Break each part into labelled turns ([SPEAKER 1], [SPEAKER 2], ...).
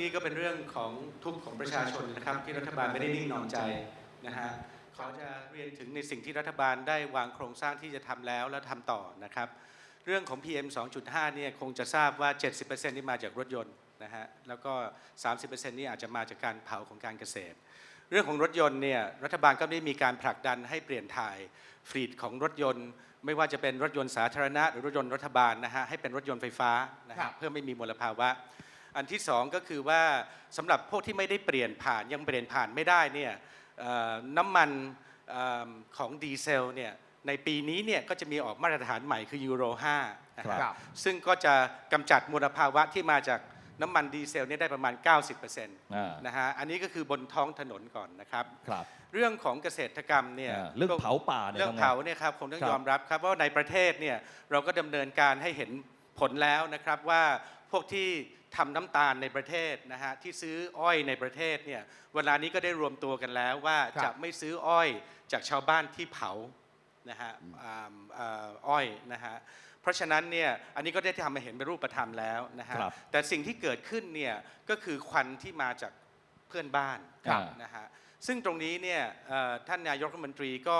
[SPEAKER 1] นี้ก็เป็นเรื่องของทุกข์ของประชาชนนะครับ ที่รัฐบาลไม่ได้นิ่งนอนใจนะฮะเขาจะเรียนถึงในสิ่งที่รัฐบาลได้วางโครงสร้างที่จะทำแล้วและทำต่อนะครับ เรื่องของ PM 2.5 เนี่ยคงจะทราบว่า 70%นี่มาจากรถยนต์นะฮะแล้วก็ 30%นี่อาจจะมาจากการเผาของการเกษตร เรื่องของรถยนต์เนี่ยรัฐบาลก็ได้มีการผลักดันให้เปลี่ยนถ่ายฟลีดของรถยนต์ ไม่ว่าจะเป็นรถยนต์สาธารณะ หรือรถยนต์รัฐบาลนะฮะให้เป็นรถยนต์ไฟฟ้านะ
[SPEAKER 2] ครั
[SPEAKER 1] ฮะ
[SPEAKER 2] บ
[SPEAKER 1] เพื่อไม่มีมลภาวะ อันที่สองก็คือว่าสำหรับพวกที่ไม่ได้เปลี่ยนผ่านยังเปลี่ยนผ่านไม่ได้เนี่ยเอ่อน้ำมันเอ่อของดีเซลเนี่ยในปีนี้เนี่ยก็จะมีออกมาตรฐานใหม่คือยูโร5นะค
[SPEAKER 2] ครั
[SPEAKER 1] รับบซึ่งก็จะกำจัดมลภาวะที่มาจากน้ำมันดีเซลเนี่ยได้ประมาณ 90%น
[SPEAKER 3] อ่าะ
[SPEAKER 1] ฮะอันนี้ก็คือบนท้องถนนก่อนนะครับ
[SPEAKER 3] ครับ
[SPEAKER 1] เรื่องของเกษตรกรรมเนี่ย
[SPEAKER 3] อ่าเรื่องเผาป่าเนี่ย
[SPEAKER 1] เรื่อง
[SPEAKER 3] ทำไง
[SPEAKER 1] เผาเนี่ยครับคงต้อง
[SPEAKER 3] ครับ
[SPEAKER 1] ยอมรับครับว่าในประเทศเนี่ยเราก็ดำเนินการให้เห็นผลแล้วนะครับว่า พวกที่ทำน้ำตาลในประเทศนะฮะที่ซื้ออ้อยในประเทศเนี่ยเวลานี้ก็ได้รวมตัวกันแล้วว่า
[SPEAKER 2] ครับ
[SPEAKER 1] จะไม่ซื้ออ้อยจากชาวบ้านที่เผานะฮะอ่าอ่าอ้อยนะฮะเพราะฉะนั้นเนี่ยอันนี้ก็ได้ทำให้เห็นเป็นรูปธรรมแล้วนะฮะ
[SPEAKER 3] ครับ
[SPEAKER 1] แต่สิ่งที่เกิดขึ้นเนี่ยก็คือควันที่มาจากเพื่อนบ้าน
[SPEAKER 3] ครับ
[SPEAKER 1] นะฮะซึ่งตรงนี้เนี่ยเอ่อท่านนายกรัฐมนตรีก็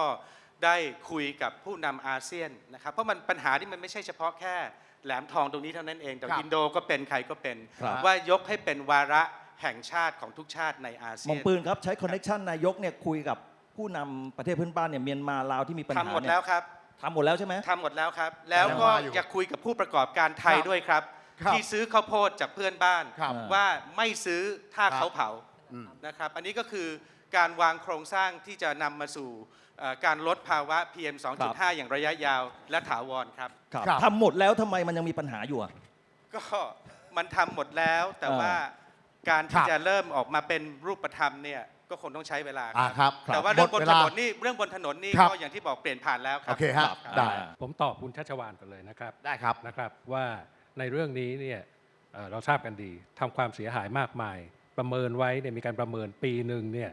[SPEAKER 1] ได้คุยกับผู้นำอาเซียนนะครับ เพราะมันปัญหาที่มันไม่ใช่เฉพาะแค่แหลมทองตรงนี้เท่านั้นเองแต่
[SPEAKER 2] ครับ
[SPEAKER 1] อินโดก็เป็นใครก็เป็น
[SPEAKER 3] ครับ
[SPEAKER 1] ว่ายกให้เป็นวาระแห่งชาติของทุกชาติในอา
[SPEAKER 3] หม
[SPEAKER 1] เซี
[SPEAKER 3] อง
[SPEAKER 1] ยน
[SPEAKER 3] ปืนครับใช้คอนเน c ชันนายกเนี่ยคุยกับผู้นำประเทศเพื่อนบ้านเนี่ยเมียนมาลาวที่มีปัญหา
[SPEAKER 1] ทำหมด
[SPEAKER 3] เนี่ย
[SPEAKER 1] แล้วครับ
[SPEAKER 3] ทำหมดแล้วใช่ไหม
[SPEAKER 1] ทำหมดแล้วครับ แล้วก็
[SPEAKER 2] ยังมาอยู่
[SPEAKER 1] อยากคุยกับผู้ประกอบการไทย
[SPEAKER 2] ครับ
[SPEAKER 1] ด้วยครับ
[SPEAKER 2] ครับ
[SPEAKER 1] ที่ซื้อข้าวโพดจากเพื่อนบ้าน
[SPEAKER 2] ครับ
[SPEAKER 1] ว่าไม่ซื้อถ้า
[SPEAKER 2] ครับ
[SPEAKER 1] เขาเผา
[SPEAKER 2] อืม
[SPEAKER 1] นะครับ อันนี้ก็คือ การวางโครงสร้างที่จะนำมาสู่เอ่อการลดภาวะ PM 2.5 อย่างระยะยาวและถาวรครับ
[SPEAKER 3] ครับ
[SPEAKER 2] ครับ
[SPEAKER 3] ทำหมดแล้วทำไมมันยังมีปัญหาอยู่อะ
[SPEAKER 1] ก็มันทำหมดแล้วแต่
[SPEAKER 3] เออ
[SPEAKER 1] ว่าการ
[SPEAKER 2] ค
[SPEAKER 1] ที่
[SPEAKER 2] รับ
[SPEAKER 1] จะเริ่มออกมาเป็นรูปธรรมเนี่ยก็คงต้องใช้เวลา
[SPEAKER 2] อ่า
[SPEAKER 1] ครับ
[SPEAKER 2] ครับ
[SPEAKER 1] แต่ว่า
[SPEAKER 2] หม
[SPEAKER 1] เรื่อ
[SPEAKER 2] ด
[SPEAKER 1] งบน
[SPEAKER 2] เว
[SPEAKER 1] ถ
[SPEAKER 2] ลา
[SPEAKER 1] นนนี่เรื่องบนถนนนี่
[SPEAKER 2] ครับ
[SPEAKER 1] ก็อย่างที่บอกเปลี่ยนผ่านแล้วครั
[SPEAKER 2] โอบเคฮะ
[SPEAKER 3] ครับ
[SPEAKER 2] ได้
[SPEAKER 3] อ่า
[SPEAKER 4] ผมตอบคุณชัชวานก่อนเลยนะครับ
[SPEAKER 2] ได้ครับ
[SPEAKER 4] นะครับว่าในเรื่องนี้เนี่ยเอ่อเราทราบกันดีทำความเสียหายมากมาย ประเมินไว้เนี่ยมีการประเมินปีหนึ่งเนี่ย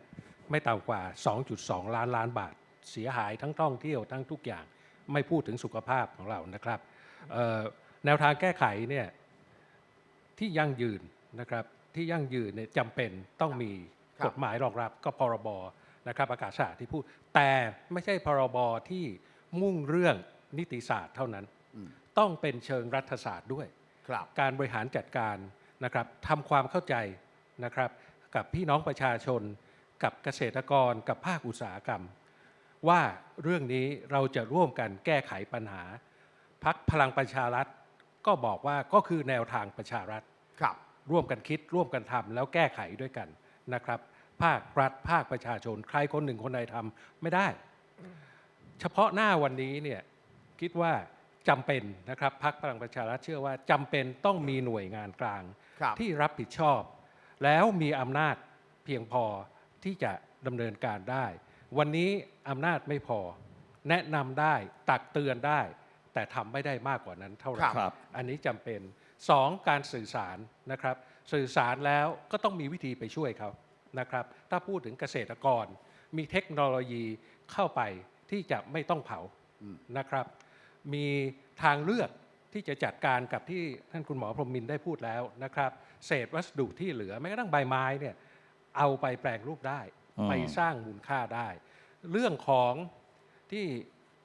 [SPEAKER 4] ไม่ต่ำกว่า 2.2 ล้านล้านบาท เสียหายทั้งท่องเที่ยวทั้งทุกอย่างไม่พูดถึงสุขภาพของเรานะครับเอ่อแนวทางแก้ไขเนี่ยที่ยั่งยืนนะครับที่ยั่งยืนเนี่ยจำเป็นต้องมี
[SPEAKER 2] ครับ
[SPEAKER 4] กฎหมายรองรับก็พรบนะครับอากาศศาสตร์ที่พูด แต่ไม่ใช่พรบที่มุ่งเรื่องนิติศาสตร์เท่านั้น
[SPEAKER 2] อืม
[SPEAKER 4] ต้องเป็นเชิงรัฐศาสตร์ด้วย
[SPEAKER 2] ครับ
[SPEAKER 4] การบริหารจัดการนะครับทำความเข้าใจนะครับกับพี่น้องประชาชน กับเกษตรกรกับภาคอุตสาหกรรม ว่าเรื่องนี้เราจะร่วมกันแก้ไขปัญหาพักพลังประชารัฐก็บอกว่าก็คือแนวทางประชารัฐ
[SPEAKER 2] ครับ
[SPEAKER 4] ร่วมกันคิดร่วมกันทำแล้วแก้ไขด้วยกันนะครับ ภาครัฐภาคประชาชน ใครคนหนึ่งคนใดทำไม่ได้ เฉพาะหน้าวันนี้เนี่ยคิดว่าจำเป็นนะครับพักพลังประชารัฐเชื่อว่าจำเป็นต้องมีหน่วยงานกลาง
[SPEAKER 2] ครับ
[SPEAKER 4] ที่รับผิดชอบ แล้วมีอำนาจเพียงพอ ที่จะดำเนินการได้ วันนี้อำนาจไม่พอ แนะนำได้ตักเตือนได้ แต่ทำไม่ได้มากกว่านั้นเท่าไหร่
[SPEAKER 3] ครับ
[SPEAKER 4] อันนี้จำเป็นสองการสื่อสารนะครับ สื่อสารแล้วก็ต้องมีวิธีไปช่วยเขานะครับ ถ้าพูดถึงเกษตรกร มีเทคโนโลยีเข้าไปที่จะไม่ต้องเผา
[SPEAKER 2] อืม
[SPEAKER 4] นะครับ มีทางเลือกที่จะจัดการกับที่ท่านคุณหมอพรหมมินทร์ได้พูดแล้วนะครับ เศษวัสดุที่เหลือแม้กระทั่งใบไม้เนี่ย เอาไปแปลงรูปได้
[SPEAKER 3] อืม
[SPEAKER 4] ไปสร้างมูลค่าได้ เรื่องของที่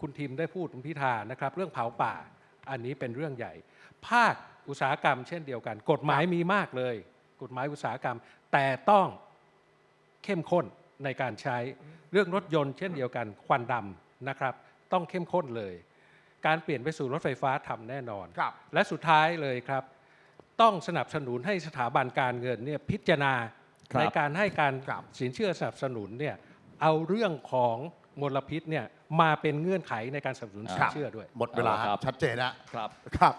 [SPEAKER 4] คุณทิมได้พูดคุณพิธานะครับ เรื่องเผาป่าอันนี้เป็นเรื่องใหญ่ ภาคอุตสาหกรรมเช่นเดียวกัน กฎหมายมีมากเลย กฎหมายอุตสาหกรรม แต่ต้องเข้มข้นในการใช้เรื่องรถยนต์เช่นเดียวกันควันดำนะครับ ต้องเข้มข้นเลย การเปลี่ยนไปสู่รถไฟฟ้าทำแน่นอน
[SPEAKER 2] ครับ
[SPEAKER 4] และสุดท้ายเลยครับ ต้องสนับสนุนให้สถาบันการเงินเนี่ยพิจารณา
[SPEAKER 3] ครับ
[SPEAKER 4] ในการให้การ
[SPEAKER 2] ครับ
[SPEAKER 4] สินเชื่อสนับสนุนเนี่ยเอาเรื่องของมลพิษเนี่ยมาเป็นเงื่อนไขในการสนับสนุนสินเชื่อด้วย
[SPEAKER 2] หมดเวลา
[SPEAKER 3] เอาละครับ
[SPEAKER 2] ชัดเจนนะครับครับ